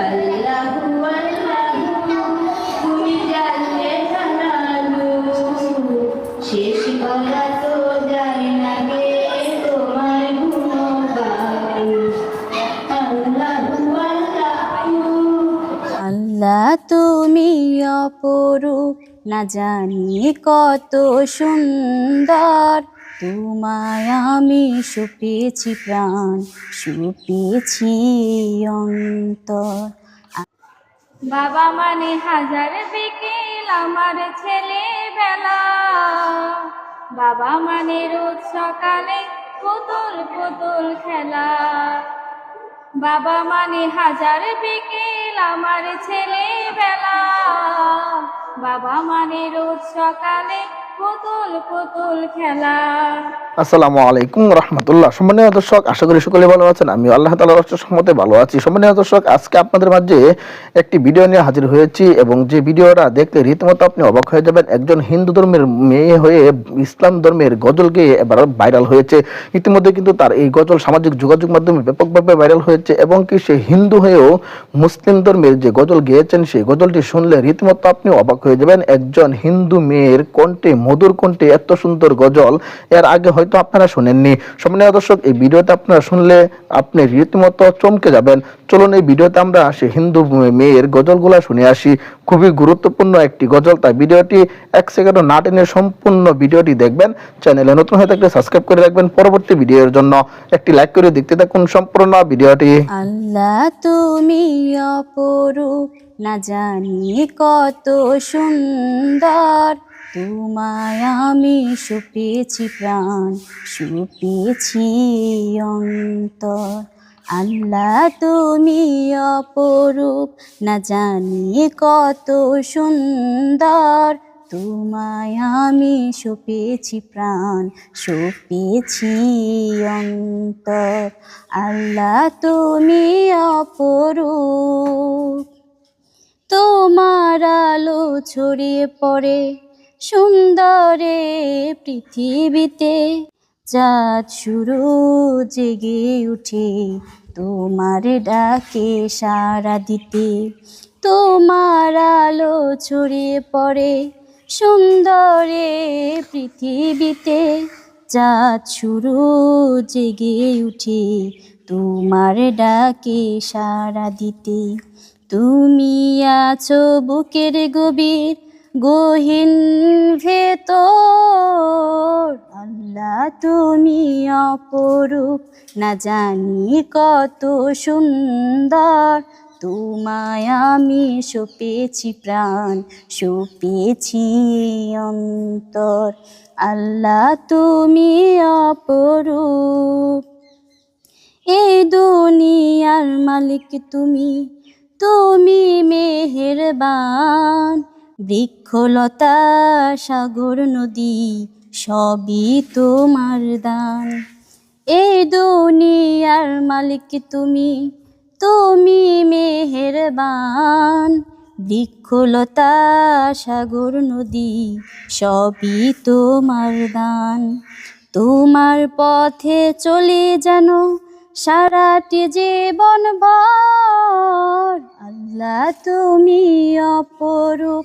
আল্লাহু তুমি অপরূপ না জানি কত সুন্দর। তোমায় আমি সুপেছি প্রাণ সুপেছি অন্তর। বাবা মানে হাজার বিকেল আমার ছেলেবেলা। বাবা মানে রোজ সকালে পুতুল পুতুল খেলা। বাবা মানে হাজার বিকেল আমার ছেলেবেলা। বাবা মানে রোজ সকালে পুতুল পুতুল খেলা। আসসালামু আলাইকুম রহমতুল্লাহ। সম্মানীয় দর্শক, আশা করি সকলে ভালো আছেন। আমি আল্লাহ তালা সম্মতে ভালো আছি। সম্মানীয় দর্শক, আজকে আপনাদের মাঝে একটি ভিডিও নিয়ে হাজির হয়েছি এবং যে ভিডিওটা দেখলে রীতিমতো আপনি অবাক হয়ে যাবেন, একজন হিন্দু ধর্মের মেয়ে হয়ে ইসলাম ধর্মের গজল গেয়ে এবার ভাইরাল হয়েছে। ইতিমধ্যে কিন্তু তার এই গজল সামাজিক যোগাযোগ মাধ্যমে ব্যাপকভাবে ভাইরাল হয়েছে এবং কি সে হিন্দু হয়েও মুসলিম ধর্মের যে গজল গেয়েছেন, সেই গজলটি শুনলে রীতিমতো আপনি অবাক হয়ে যাবেন। একজন হিন্দু মেয়ের কণ্ঠে, মধুর কণ্ঠে এত সুন্দর গজল, এর আগে হয়তো আপনারা শুনেননি। সম্মানীয় দর্শক, এই ভিডিওতে আপনারা শুনলে আপনি রীতিমতো চমকে যাবেন। চলুন এই ভিডিওতে আমরা সে হিন্দু মেয়ের গজলগুলা শুনে আসি। খুবই গুরুত্বপূর্ণ একটি গজল, তাই ভিডিওটি এক সেকেন্ডও না টেনে সম্পূর্ণ ভিডিওটি দেখবেন। চ্যানেলে নতুন হয়ে থাকলে সাবস্ক্রাইব করে রাখবেন পরবর্তী ভিডিওর জন্য। একটি লাইক করে দেখতে থাকুন সম্পূর্ণ ভিডিওটি। আল্লাহ তুমি অপরূপ, না জানি কত সুন্দর। তোমায় আমি সুপেছি প্রাণ, সুপেছি অন্তর। আল্লাহ তুমি অপরূপ, না জানি কত সুন্দর। তোমায় আমি সুপেছি প্রাণ, সুপেছি অন্তর। আল্লাহ তুমি অপরূপ। তোমার আলো ছড়িয়ে পড়ে সুন্দরে পৃথিবীতে চাঁদ শুরু জেগে উঠে, তোমার ডাকে সাড়া দিতে। তোমার আলো ছড়িয়ে পড়ে, সুন্দরে পৃথিবীতে চাঁদ শুরু জেগে উঠে, তোমার ডাকে সাড়া দিতে। তুমি আছো বুকের গভীর গহীন ভেতর। আল্লাহ তুমি অপরূপ, না জানি কত সুন্দর। তোমায় আমি সপেছি প্রাণ, সপেছি অন্তর। আল্লাহ তুমি অপরূপ। এই দুনিয়ার মালিক তুমি তুমি মেহেরবান। বৃক্ষলতা সাগর নদী সবই তোমার দান। এই দুনিয়ার মালিক তুমি তুমি মেহেরবান। বৃক্ষলতা সাগর নদী সবই তোমার দান। তোমার পথে চলে যেন সারাটি জীবন ভর। আল্লাহ তুমি অপরূপ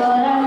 corazón.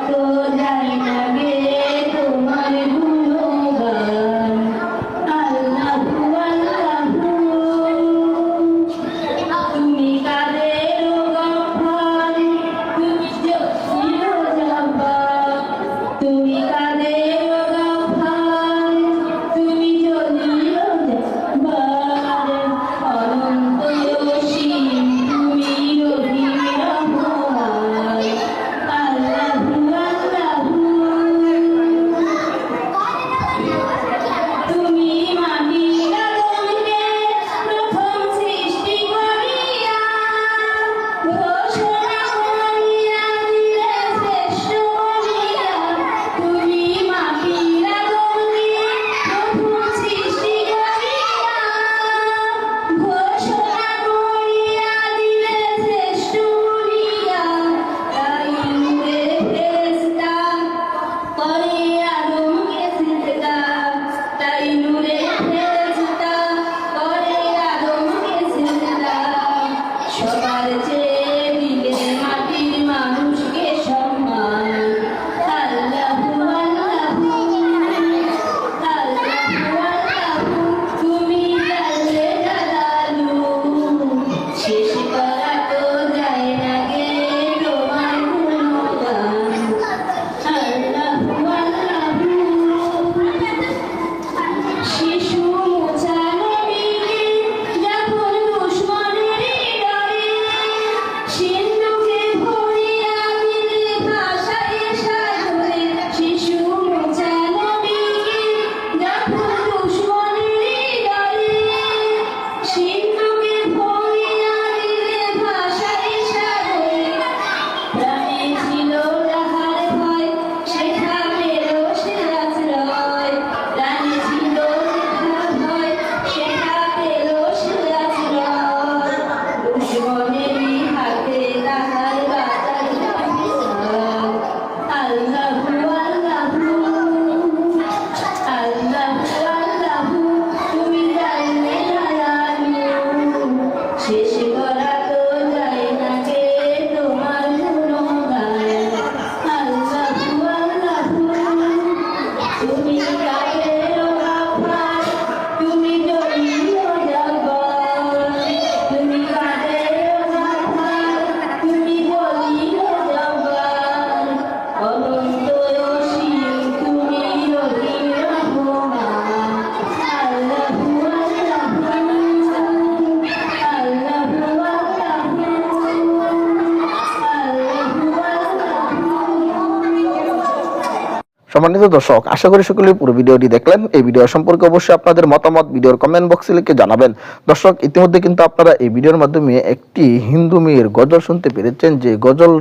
সম্মানিত দর্শক, আশা করি সকলে পুরো ভিডিওটি দেখলেন। এই ভিডিও সম্পর্কে অবশ্যই আপনাদের মতামত ভিডিওর কমেন্ট বক্সে লিখে জানাবেন। দর্শক, ইতিমধ্যে কিন্তু আপনারা এই ভিডিওর মাধ্যমে একটি হিন্দু মেয়ের গজল শুনতে পেরেছেন, যে গজল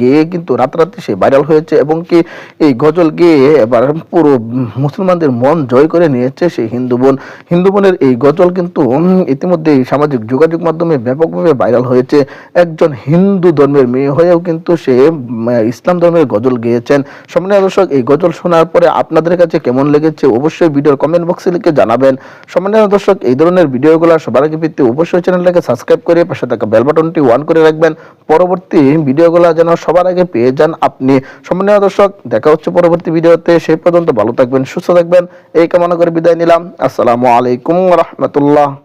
গেয়ে কিন্তু রাতারাতি সে ভাইরাল হয়েছে এবং কি এই গজল গেয়ে এবার পুরো মুসলমানদের মন জয় করে নিয়েছে সেই হিন্দু বোন। হিন্দু বোনের এই গজল কিন্তু ইতিমধ্যে সামাজিক যোগাযোগ মাধ্যমে ব্যাপকভাবে ভাইরাল হয়েছে। একজন হিন্দু ধর্মের মেয়ে হয়েও কিন্তু সে ইসলাম ধর্মের গজল গেয়েছেন। সম্মানীয় দর্শক, এই গজল শোনার পরে আপনাদের কাছে কেমন লেগেছে অবশ্যই ভিডিওর কমেন্ট বক্সে লিখে জানাবেন। সম্মানীয় দর্শক, এই ধরনের ভিডিওগুলো সবার আগে পেতে অবশ্যই চ্যানেলটাকে সাবস্ক্রাইব করে পাশে থাকা বেল বাটনটি অন করে রাখবেন। পরবর্তী ভিডিওগুলো যেন সবার আগে পেয়ে যান আপনি। সম্মানীয় দর্শক, দেখা হচ্ছে পরবর্তী ভিডিওতে। সেই পর্যন্ত ভালো থাকবেন, সুস্থ থাকবেন। এই কামনা করে বিদায় নিলাম। আসসালামু আলাইকুম রহমতুল্লাহ।